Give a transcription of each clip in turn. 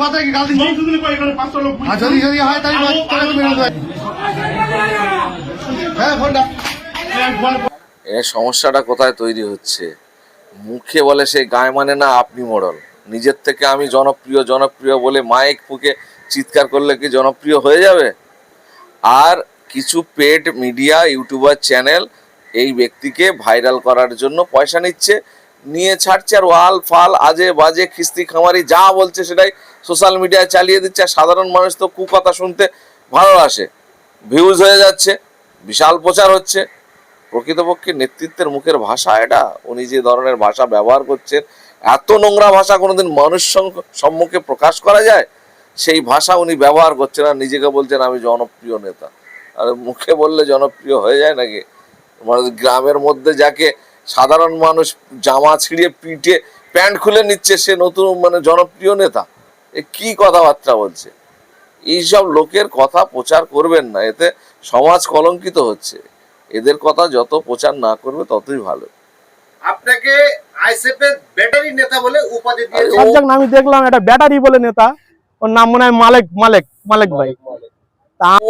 কথা কি গাল দিচ্ছি যদি যদি হয় ফোনটা। সমস্যাটা কোথায় তৈরি হচ্ছে? মুখে বলে সে গায়ে মানে না আপনি মোড়ল। নিজের থেকে আমি জনপ্রিয় জনপ্রিয় বলে মাইক ফুকে চিৎকার করলে কি জনপ্রিয় হয়ে যাবে? আর কিছু পেড মিডিয়া ইউটিউবার চ্যানেল এই ব্যক্তিকে ভাইরাল করার জন্য পয়সা নিচ্ছে। নিয়ে ছাড়ছে আর ওয়াল ফাল, আজে বাজে, খিস্তি খামারি, যা বলছে সেটাই সোশ্যাল মিডিয়ায় চালিয়ে দিচ্ছে। আর সাধারণ মানুষ তো কুকথা শুনতে ভালোবাসে। ভিউজ হয়ে যাচ্ছে, বিশাল প্রচার হচ্ছে। প্রকৃতপক্ষে নেতৃত্বের মুখের ভাষা এটা। উনি যে ধরনের ভাষা ব্যবহার করছেন, এত নোংরা ভাষা কোনোদিন মানুষ সম্মুখে প্রকাশ করা যায়? সেই ভাষা উনি ব্যবহার করছেন আর নিজেকে বলছেন, আমি জনপ্রিয় নেতা। আর মুখে বললে জনপ্রিয় হয়ে যায় নাকি? মানে গ্রামের মধ্যে যাকে সাধারণ মানুষ জামা ছিঁড়িয়ে পিঠে প্যান্ট খুলে নিচ্ছে সে নতুন মানে জনপ্রিয় নেতা। এ কি কথাবার্তা বলছে? এইসব লোকের কথা প্রচার করবেন না এতে সমাজ কলঙ্কিত হচ্ছে। এদের কথা যত প্রচার না করবে ততই ভালো। আপনাকে আইসেফের ব্যাটারি নেতা বলে উপাধি সাজ্জাক আমি দেখলাম এটা ব্যাটারি বলে নেতা। ওর নাম মনে হয় মালেক মালেক মালেক ভাই।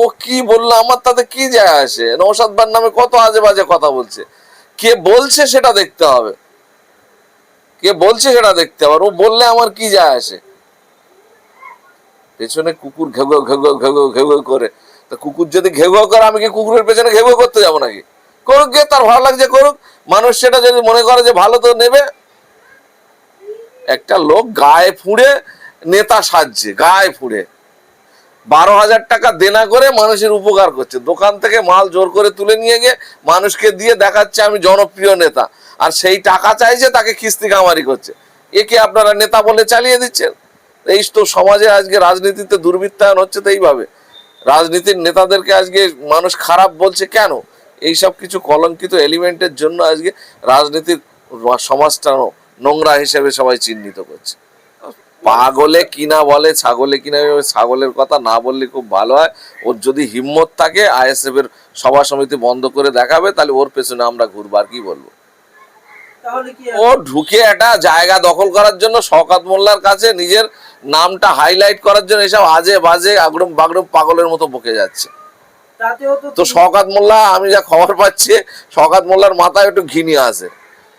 ও কি বলল? আমার তাতে কি যায় আসে? নৌসাদ বার নামে কত আজে বাজে কথা বলছে। কে বলছে সেটা দেখতে হবে। কে বলছে সেটা দেখতে হবে। ও বললে আমার কি যায় আসে? পেছনে কুকুর ঘেউ ঘেউ ঘেউ ঘেউ করে। তা কুকুর যদি ঘেউ করে, আমি কি কুকুরের পেছনে ঘেউ করতে যাব নাকি? করুক গিয়ে তার ভালো লাগছে করুক। মানুষ সেটা যদি মনে করে যে ভালো তো নেবে। একটা লোক গায়ে ফুঁড়ে নেতা সাজছে, গায়ে ফুঁড়ে। বারো হাজার টাকা দেনা করে মানুষের উপকার করছে। দোকান থেকে মাল জোর করে তুলে নিয়ে গিয়ে মানুষকে দিয়ে দেখাচ্ছে আমি জনপ্রিয় নেতা। আর সেই টাকা চাইছে, তাকে কিস্তি কামারি করছে। একে আপনারা নেতা বলে চালিয়ে দিচ্ছেন। এই তো সমাজে আজকে রাজনীতিতে দুর্বৃত্তায়ন হচ্ছে তো এইভাবে। রাজনীতির নেতাদেরকে আজকে মানুষ খারাপ বলছে কেন? এইসব কিছু কলঙ্কিত এলিমেন্টের জন্য আজকে রাজনীতির সমাজটা নোংরা হিসেবে সবাই চিহ্নিত করছে। পাগলে কিনা বলে ছাগলে কিনা ছাগলের কথা না বললে খুব ভালো হয়। ওর যদি হিম্মত থাকে আইএসএফ এর সভা সমিতি বন্ধ করে দেখাবে তাহলে ওর পেছনে আমরা ঘুরবো আর কি বলব? ও ঢুকে একটা জায়গা দখল করার জন্য শওকাত মোল্লার কাছে নিজের নামটা হাইলাইট করার জন্য এসব আজে বাজে আগরম বাগরম পাগলের মতো বকে যাচ্ছে। তো শওকাত মোল্লা আমি যা খবর পাচ্ছি শওকাত মোল্লার মাথায় একটু ঘিনি আছে।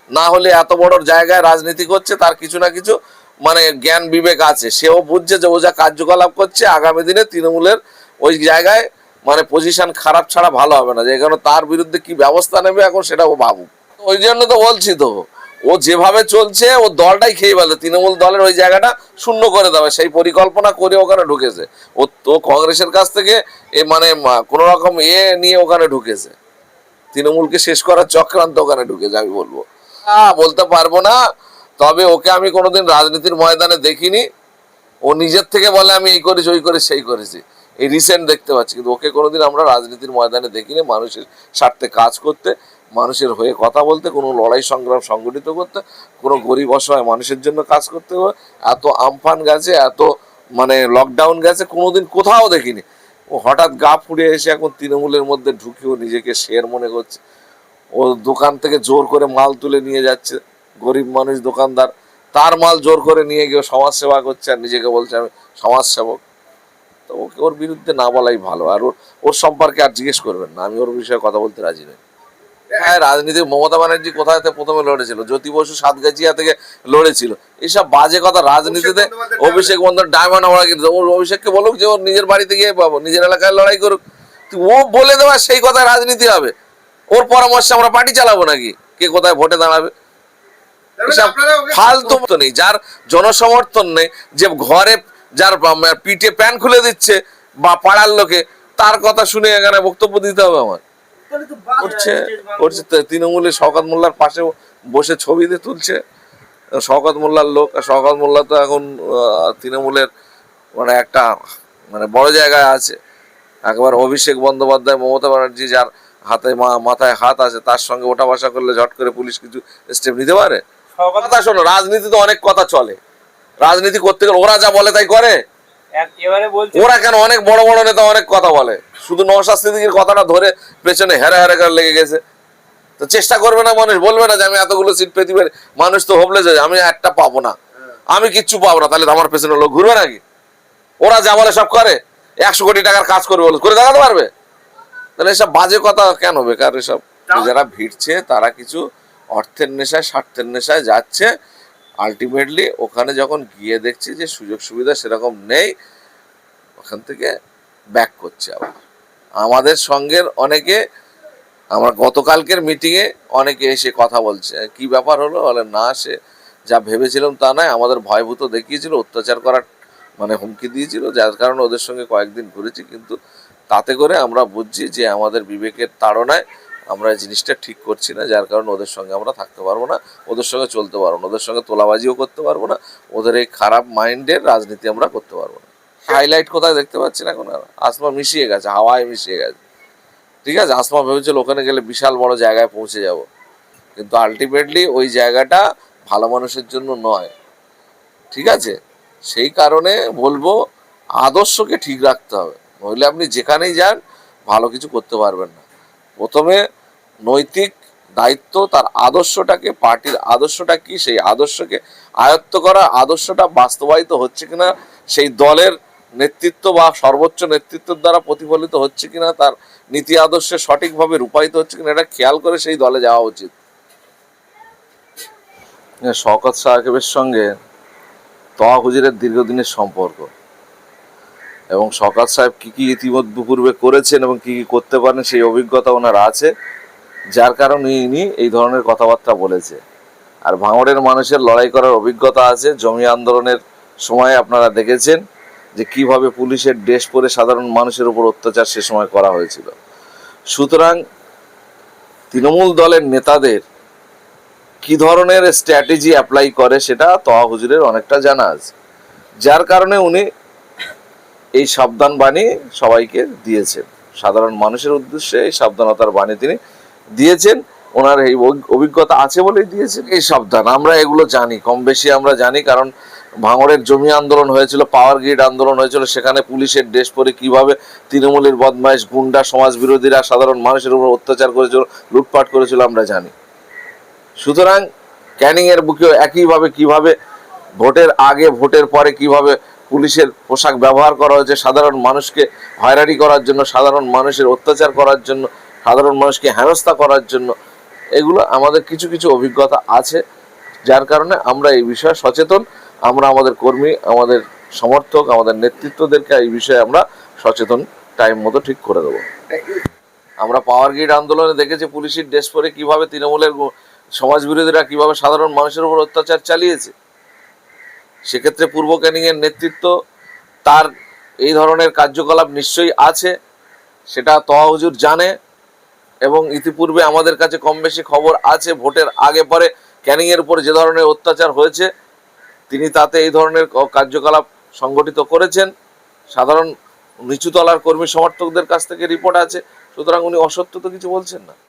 না হলে এত বড় জায়গায় রাজনীতি করছে তার কিছু না কিছু মানে জ্ঞান বিবেক আছে। সেও বুঝছে যে ও যা কার্যকলাপ করছে, আগামী দিনে তৃণমূলের ওই জায়গায় মানে পজিশন খারাপ ছাড়া ভালো হবে না। যে কারণে তার বিরুদ্ধে কি ব্যবস্থা নেবে এখন সেটা ও ভাবুক। ওই জন্য তো বলছি তো, ও যেভাবে চলছে, ও দলটাই খেয়ে ফেলে তৃণমূল দলের ওই জায়গাটা শূন্য করে দেবে। সেই পরিকল্পনা করে ওখানে ঢুকেছে। ও তো কংগ্রেসের কাছ থেকে এ মানে কোনো রকম এ নিয়ে ওখানে ঢুকেছে। তৃণমূলকে শেষ করার চক্রান্ত ওখানে ঢুকেছে, আমি বলব। বলতে পারব না। তবে ওকে আমি কোনোদিন রাজনীতির ময়দানে দেখিনি। ও নিজের থেকে বলে, আমি এই করেছি, ওই করেছি, সেই করেছি। এই রিসেন্ট দেখতে পাচ্ছি। কিন্তু ওকে কোনোদিন আমরা রাজনীতির ময়দানে দেখিনি, মানুষের স্বার্থে কাজ করতে, মানুষের হয়ে কথা বলতে, কোনো লড়াই সংগ্রাম সংগঠিত করতে, কোনো গরিব অসহায় মানুষের জন্য কাজ করতে হবে। এত আমফান গেছে, এত মানে লকডাউন গেছে, কোনোদিন কোথাও দেখিনি। ও হঠাৎ গা ফুড়ে এসে এখন তৃণমূলের মধ্যে ঢুকেও নিজেকে শের মনে করছে। ও দোকান থেকে জোর করে মাল তুলে নিয়ে যাচ্ছে। গরিব মানুষ দোকানদার, তার মাল জোর করে নিয়ে গিয়ে সমাজ সেবা করছে আর নিজেকে বলছে আমি সমাজ সেবক। তো ওকে ওর বিরুদ্ধে না বলাই ভালো, আর ওর ওর সম্পর্কে আর জিজ্ঞেস করবেন না, আমি ওর বিষয়ে কথা বলতে রাজি নই। হ্যাঁ রাজনীতি মমতা ব্যানার্জি কোথায় প্রথমে লড়েছিল? জ্যোতি বসু সাতগাছিয়া থেকে লড়েছিল। এইসব বাজে কথা রাজনীতিতে অভিষেক বন্ধন, ডায়মন্ড আমরা কিন্তু ওর অভিষেককে বলুক যে ওর নিজের বাড়িতে গিয়ে পাবো নিজের এলাকায় লড়াই করুক। ও বলে দেওয়া সেই কথায় রাজনীতি হবে। ওর পরামর্শে আমরা পার্টি চালাবো নাকি? কে কোথায় ভোটে দাঁড়াবে? ফালতু মতো নেই যার জনসমর্থন নেই যে ঘরে যার পিঠে প্যান খুলে দিচ্ছে বা পাড়ার লোকে তার কথা শুনে এখানে বক্তব্য দিতে হবে আমার করছে করছে তো তৃণমূলের শওকাত মোল্লার পাশে বসে ছবি দিয়ে তুলছে। শওকাত মোল্লার লোক আর শওকাত মোল্লা তো এখন তৃণমূলের মানে একটা মানে বড় জায়গায় আছে। একবার অভিষেক বন্দ্যোপাধ্যায় মমতা ব্যানার্জি যার হাতে মাথায় হাত আছে তার সঙ্গে ওঠা বসা করলে ঝট করে পুলিশ কিছু স্টেপ নিতে পারে? কথা শোনো রাজনীতিতে অনেক কথা চলে। রাজনীতি করতে গেলে ওরা যা বলে তাই করে। ওরা কেন অনেক বড় বড় নেতা অনেক কথা বলে। শুধু নওশাদ সিদ্দিকীর কথাটা ধরে পেছনে হেরে হেরে করে লেগে গেছে। তো চেষ্টা করবে না মানুষ বলবে না যে আমি এতগুলো সিট পেতে পারি মানুষ তো হবলে যায় আমি একটা পাবো না। আমি কিচ্ছু পাবো না তাহলে আমার পেছনে লোক ঘুরবে নাকি? ওরা যা বলে সব করে। একশো কোটি টাকার কাজ করবে বলে করে দেখাতে পারবে? তাহলে এসব বাজে কথা কেন? বেকার এসব। যারা ভিড়ছে তারা কিছু অর্থের নেশায়, স্বার্থের নেশায় যাচ্ছে। আলটিমেটলি ওখানে যখন গিয়ে দেখছি যে সুযোগ সুবিধা সেরকম নেই, ওখান থেকে ব্যাক করছে আবার। আমাদের সঙ্গের অনেকে, আমরা গতকালকের মিটিংয়ে অনেকে এসে কথা বলছে। কি ব্যাপার হলো? বলে, না, সে যা ভেবেছিলাম তা নয়। আমাদের ভয়ভূত দেখিয়েছিল, অত্যাচার করার মানে হুমকি দিয়েছিল, যার কারণে ওদের সঙ্গে কয়েকদিন ঘুরেছি। কিন্তু তাতে করে আমরা বুঝছি যে আমাদের বিবেকের তাড়নায় আমরা এই জিনিসটা ঠিক করছি না, যার কারণে ওদের সঙ্গে আমরা থাকতে পারব না, ওদের সঙ্গে চলতে পারব না, ওদের সঙ্গে তোলাবাজিও করতে পারব না, ওদের এই খারাপ মাইন্ডের রাজনীতি আমরা করতে পারব না। হাইলাইট কোথায় দেখতে পাচ্ছি না এখন আর? আসমা মিশিয়ে গেছে, হাওয়ায় মিশিয়ে গেছে। ঠিক আছে, আসমা ভেবেছিল ওখানে গেলে বিশাল বড় জায়গায় পৌঁছে যাব। কিন্তু আলটিমেটলি ওই জায়গাটা ভালো মানুষের জন্য নয়। ঠিক আছে? সেই কারণে বলব, আদর্শকে ঠিক রাখতে হবে। নইলে আপনি যেখানেই যান, ভালো কিছু করতে পারবেন না। প্রথমে নৈতিক দায়িত্ব তার আদর্শটাকে, পার্টির আদর্শটা কি, সেই আদর্শকে আয়ত্ত করা আদর্শটা বাস্তবায়িত হচ্ছে কিনা, সেই দলের নেতৃত্ব বা সর্বোচ্চ নেতৃত্বের দ্বারা প্রতিফলিত হচ্ছে কিনা, তার নীতি আদর্শে সঠিকভাবে রূপায়িত হচ্ছে কিনা, এটা খেয়াল করে সেই দলে যাওয়া উচিত। শওকত সাহেবের সঙ্গে তহা হুজুরের দীর্ঘদিনের সম্পর্ক। এবং শওকত সাহেব কি কি ইতিমধ্যে পূর্বে করেছেন এবং কি কি করতে পারেন সেই অভিজ্ঞতা ওনার আছে। যার কারণে ইনি এই ধরনের কথাবার্তা বলেছে। আর ভাঙড়ের মানুষের লড়াই করার অভিজ্ঞতা আছে। জমি আন্দোলনের সময় আপনারা দেখেছেন যে কীভাবে পুলিশের ড্রেস পরে সাধারণ মানুষের উপর অত্যাচার সে সময় করা হয়েছিল। সুতরাং তৃণমূল দলের নেতাদের কি ধরনের স্ট্র্যাটেজি অ্যাপ্লাই করে সেটা তহা হুজুরের অনেকটা জানা আছে। যার কারণে উনি এই সাবধান বাণী সবাইকে দিয়েছেন। সাধারণ মানুষের উদ্দেশ্যে এই সাবধানতার বাণী তিনি দিয়েছেন। ওনার এই অভি- অভিজ্ঞতা আছে বলেই দিয়েছেন, এই সাবধান। আমরা এগুলো জানি, কম বেশি আমরা জানি, কারণ ভাঙড়ের জমি আন্দোলন হয়েছিল, পাওয়ার গ্রিড আন্দোলন হয়েছিল, সেখানে পুলিশের ড্রেস পরে কীভাবে তৃণমূলের বদমাইশ, গুন্ডা সমাজ বিরোধীরা সাধারণ মানুষের উপর অত্যাচার করেছিল, লুটপাট করেছিল, আমরা জানি। সুতরাং ক্যানিং এর বুকেও একইভাবে কীভাবে ভোটের আগে, ভোটের পরে কীভাবে পুলিশের পোশাক ব্যবহার করা হয়েছে, সাধারণ মানুষকে হয়রানি করার জন্য, সাধারণ মানুষের অত্যাচার করার জন্য, সাধারণ মানুষকে হেনস্থা করার জন্য। এগুলো আমাদের কিছু কিছু অভিজ্ঞতা আছে, যার কারণে আমরা এই বিষয়ে সচেতন, আমরা আমাদের কর্মী, আমাদের সমর্থক, আমাদের নেতৃত্বদেরকে এই বিষয়ে আমরা সচেতন টাইম মতো ঠিক করে দেবো। আমরা পাওয়ার গ্রিড আন্দোলনে দেখেছি পুলিশের ড্রেস পরে কীভাবে তৃণমূলের গো- সমাজ বিরোধীরা কীভাবে সাধারণ মানুষের উপর অত্যাচার চালিয়েছে। সেক্ষেত্রে পূর্ব ক্যানিংয়ের নেতৃত্ব তার এই ধরনের কার্যকলাপ নিশ্চয়ই আছে, সেটা তহা হুজুর জানে এবং ইতিপূর্বে আমাদের কাছে কম বেশি খবর আছে, ভোটের আগে পরে ক্যানিংয়ের উপর যে ধরনের অত্যাচার হয়েছে, তিনি তাতে এই ধরনের কার্যকলাপ সংগঠিত করেছেন। সাধারণ নিচুতলার কর্মী সমর্থকদের কাছ থেকে রিপোর্ট আছে, সুতরাং উনি অসত্য তো কিছু বলছেন না।